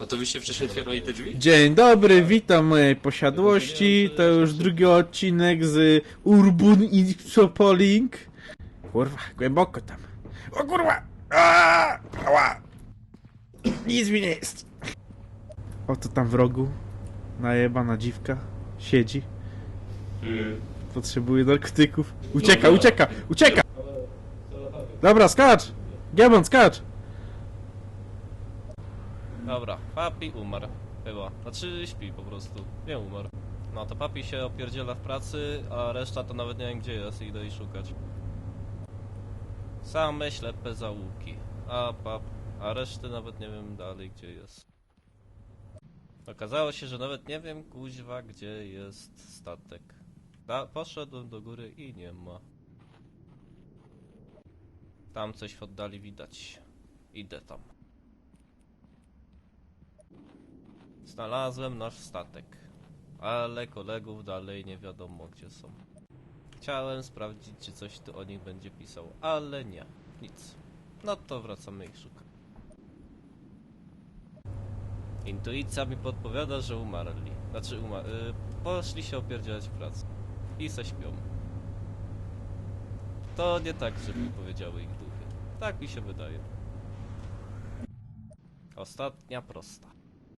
A to wcześniej otwierali te drzwi? Dzień dobry, witam mojej posiadłości. To już drugi odcinek z Urbun Infopoling. Kurwa, głęboko tam. O kurwa! Aaaa! Ała! Nic mi nie jest. Oto tam w rogu najebana dziwka siedzi. Potrzebuje narkotyków. Ucieka, Dobra. ucieka, ucieka! Dobra, skacz! Giemon, skacz! Dobra, papi umarł. Chyba. Znaczy śpi po prostu. Nie umarł. No to papi się opierdziela w pracy, a reszta to nawet nie wiem gdzie jest i idę jej szukać. Same ślepe zaułki. A pap, a reszty nawet nie wiem dalej gdzie jest. Okazało się, że nawet nie wiem kuźwa gdzie jest statek. Da, poszedłem do góry i nie ma. Tam coś w oddali widać. Idę tam. Znalazłem nasz statek, ale kolegów dalej nie wiadomo gdzie są. Chciałem sprawdzić, czy coś tu o nich będzie pisał, ale nie, nic. No to wracamy ich szukać. Intuicja mi podpowiada, że umarli. Znaczy, umar y poszli się opierdzielać w pracy. I se śpią. To nie tak, żeby powiedziały ich duchy. Tak mi się wydaje. Ostatnia prosta.